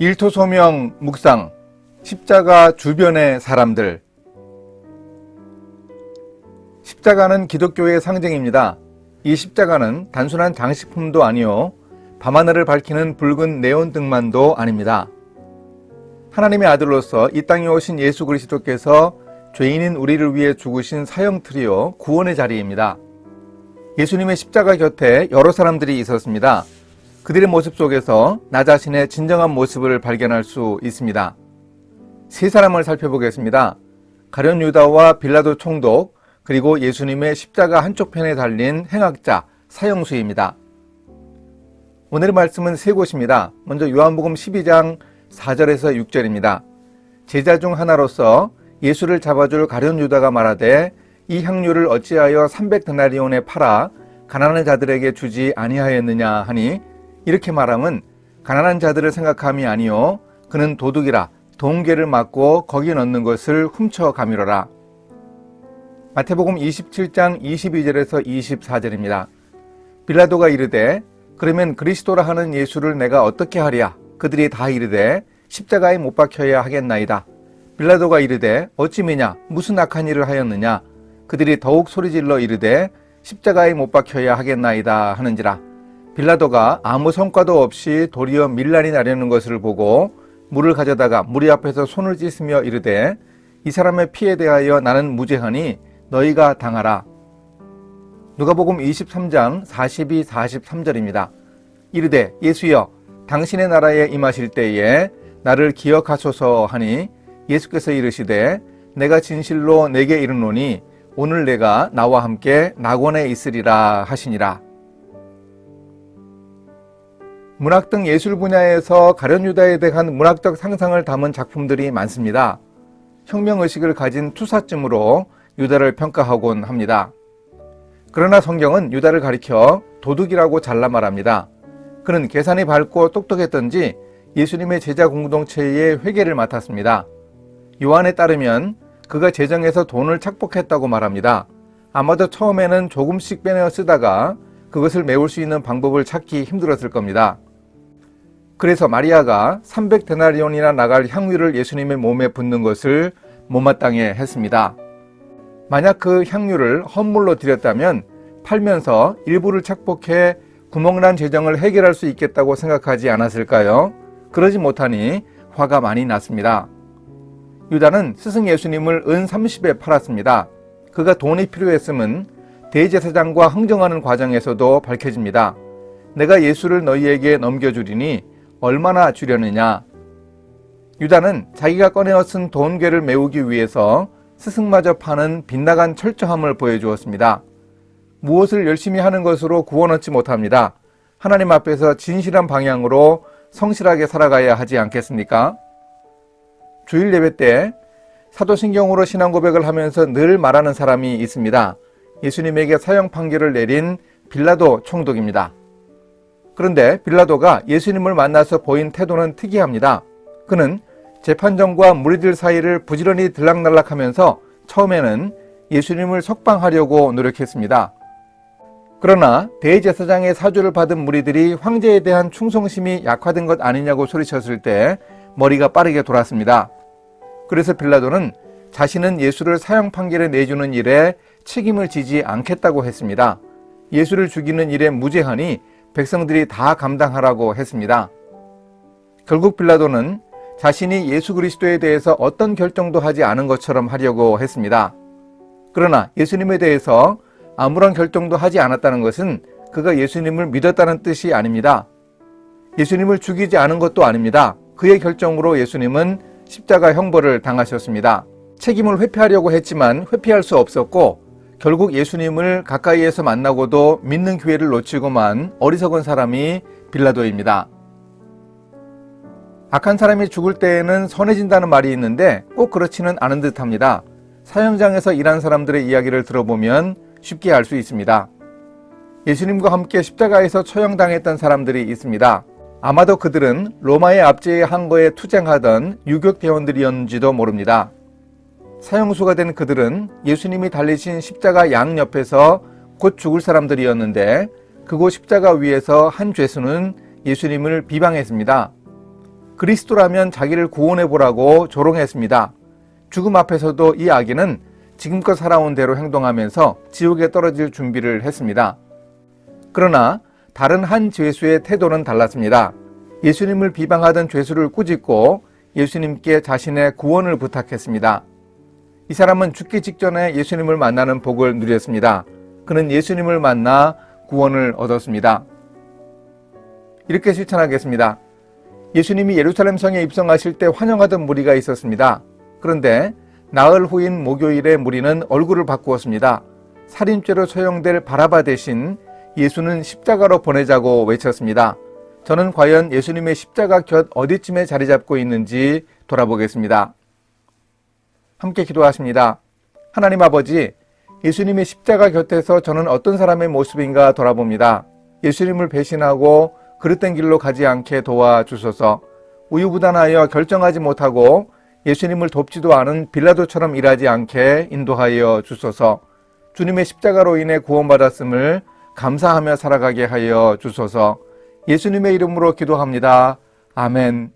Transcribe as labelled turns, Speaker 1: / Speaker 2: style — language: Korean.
Speaker 1: 일토소명 묵상 십자가 주변의 사람들 십자가는 기독교의 상징입니다. 이 십자가는 단순한 장식품도 아니요 밤하늘을 밝히는 붉은 네온등만도 아닙니다. 하나님의 아들로서 이 땅에 오신 예수 그리스도께서 죄인인 우리를 위해 죽으신 사형틀이요 구원의 자리입니다. 예수님의 십자가 곁에 여러 사람들이 있었습니다. 그들의 모습 속에서 나 자신의 진정한 모습을 발견할 수 있습니다. 세 사람을 살펴보겠습니다. 가련 유다와 빌라도 총독, 그리고 예수님의 십자가 한쪽 편에 달린 행악자 사형수입니다. 오늘의 말씀은 세 곳입니다. 먼저 요한복음 12장 4절에서 6절입니다. 제자 중 하나로서 예수를 잡아줄 가련 유다가 말하되 이 향료를 어찌하여 300데나리온에 팔아 가난한 자들에게 주지 아니하였느냐 하니 이렇게 말함은 가난한 자들을 생각함이 아니요 그는 도둑이라 동계를 맞고 거기 넣는 것을 훔쳐 가미러라. 마태복음 27장 22절에서 24절입니다. 빌라도가 이르되 그러면 그리스도라 하는 예수를 내가 어떻게 하랴? 그들이 다 이르되 십자가에 못 박혀야 하겠나이다. 빌라도가 이르되 어찌미냐 무슨 악한 일을 하였느냐? 그들이 더욱 소리질러 이르되 십자가에 못 박혀야 하겠나이다 하는지라. 빌라도가 아무 성과도 없이 도리어 밀란이 나려는 것을 보고 물을 가져다가 무리 앞에서 손을 씻으며 이르되 이 사람의 피에 대하여 나는 무죄하니 너희가 당하라. 누가복음 23장 42, 43절입니다. 이르되 예수여 당신의 나라에 임하실 때에 나를 기억하소서 하니 예수께서 이르시되 내가 진실로 내게 이르노니 오늘 내가 나와 함께 낙원에 있으리라 하시니라. 문학 등 예술 분야에서 가련 유다에 대한 문학적 상상을 담은 작품들이 많습니다. 혁명 의식을 가진 투사쯤으로 유다를 평가하곤 합니다. 그러나 성경은 유다를 가리켜 도둑이라고 잘라 말합니다. 그는 계산이 밝고 똑똑했던지 예수님의 제자 공동체의 회계를 맡았습니다. 요한에 따르면 그가 재정에서 돈을 착복했다고 말합니다. 아마도 처음에는 조금씩 빼내어 쓰다가 그것을 메울 수 있는 방법을 찾기 힘들었을 겁니다. 그래서 마리아가 300데나리온이나 나갈 향유를 예수님의 몸에 붓는 것을 못마땅해 했습니다. 만약 그 향유를 헌물로 드렸다면 팔면서 일부를 착복해 구멍난 재정을 해결할 수 있겠다고 생각하지 않았을까요? 그러지 못하니 화가 많이 났습니다. 유다는 스승 예수님을 은 30에 팔았습니다. 그가 돈이 필요했음은 대제사장과 흥정하는 과정에서도 밝혀집니다. 내가 예수를 너희에게 넘겨주리니 얼마나 주려느냐? 유다는 자기가 꺼내어 쓴 돈괴를 메우기 위해서 스승마저 파는 빗나간 철저함을 보여주었습니다. 무엇을 열심히 하는 것으로 구원 얻지 못합니다. 하나님 앞에서 진실한 방향으로 성실하게 살아가야 하지 않겠습니까? 주일 예배 때 사도신경으로 신앙 고백을 하면서 늘 말하는 사람이 있습니다. 예수님에게 사형 판결을 내린 빌라도 총독입니다. 그런데 빌라도가 예수님을 만나서 보인 태도는 특이합니다. 그는 재판정과 무리들 사이를 부지런히 들락날락하면서 처음에는 예수님을 석방하려고 노력했습니다. 그러나 대제사장의 사주를 받은 무리들이 황제에 대한 충성심이 약화된 것 아니냐고 소리쳤을 때 머리가 빠르게 돌았습니다. 그래서 빌라도는 자신은 예수를 사형 판결에 내주는 일에 책임을 지지 않겠다고 했습니다. 예수를 죽이는 일에 무죄하니 백성들이 다 감당하라고 했습니다. 결국 빌라도는 자신이 예수 그리스도에 대해서 어떤 결정도 하지 않은 것처럼 하려고 했습니다. 그러나 예수님에 대해서 아무런 결정도 하지 않았다는 것은 그가 예수님을 믿었다는 뜻이 아닙니다. 예수님을 죽이지 않은 것도 아닙니다. 그의 결정으로 예수님은 십자가 형벌을 당하셨습니다. 책임을 회피하려고 했지만 회피할 수 없었고 결국 예수님을 가까이에서 만나고도 믿는 기회를 놓치고만 어리석은 사람이 빌라도입니다. 악한 사람이 죽을 때에는 선해진다는 말이 있는데 꼭 그렇지는 않은 듯 합니다. 사형장에서 일한 사람들의 이야기를 들어보면 쉽게 알 수 있습니다. 예수님과 함께 십자가에서 처형당했던 사람들이 있습니다. 아마도 그들은 로마의 압제의 항거에 투쟁하던 유격 대원들이었는지도 모릅니다. 사형수가 된 그들은 예수님이 달리신 십자가 양 옆에서 곧 죽을 사람들이었는데 그곳 십자가 위에서 한 죄수는 예수님을 비방했습니다. 그리스도라면 자기를 구원해 보라고 조롱했습니다. 죽음 앞에서도 이 아기는 지금껏 살아온 대로 행동하면서 지옥에 떨어질 준비를 했습니다. 그러나 다른 한 죄수의 태도는 달랐습니다. 예수님을 비방하던 죄수를 꾸짖고 예수님께 자신의 구원을 부탁했습니다. 이 사람은 죽기 직전에 예수님을 만나는 복을 누렸습니다. 그는 예수님을 만나 구원을 얻었습니다. 이렇게 실천하겠습니다. 예수님이 예루살렘 성에 입성하실 때 환영하던 무리가 있었습니다. 그런데 나흘 후인 목요일에 무리는 얼굴을 바꾸었습니다. 살인죄로 처형될 바라바 대신 예수는 십자가로 보내자고 외쳤습니다. 저는 과연 예수님의 십자가 곁 어디쯤에 자리 잡고 있는지 돌아보겠습니다. 함께 기도하십니다. 하나님 아버지, 예수님의 십자가 곁에서 저는 어떤 사람의 모습인가 돌아봅니다. 예수님을 배신하고 그릇된 길로 가지 않게 도와주소서. 우유부단하여 결정하지 못하고 예수님을 돕지도 않은 빌라도처럼 일하지 않게 인도하여 주소서. 주님의 십자가로 인해 구원받았음을 감사하며 살아가게 하여 주소서. 예수님의 이름으로 기도합니다. 아멘.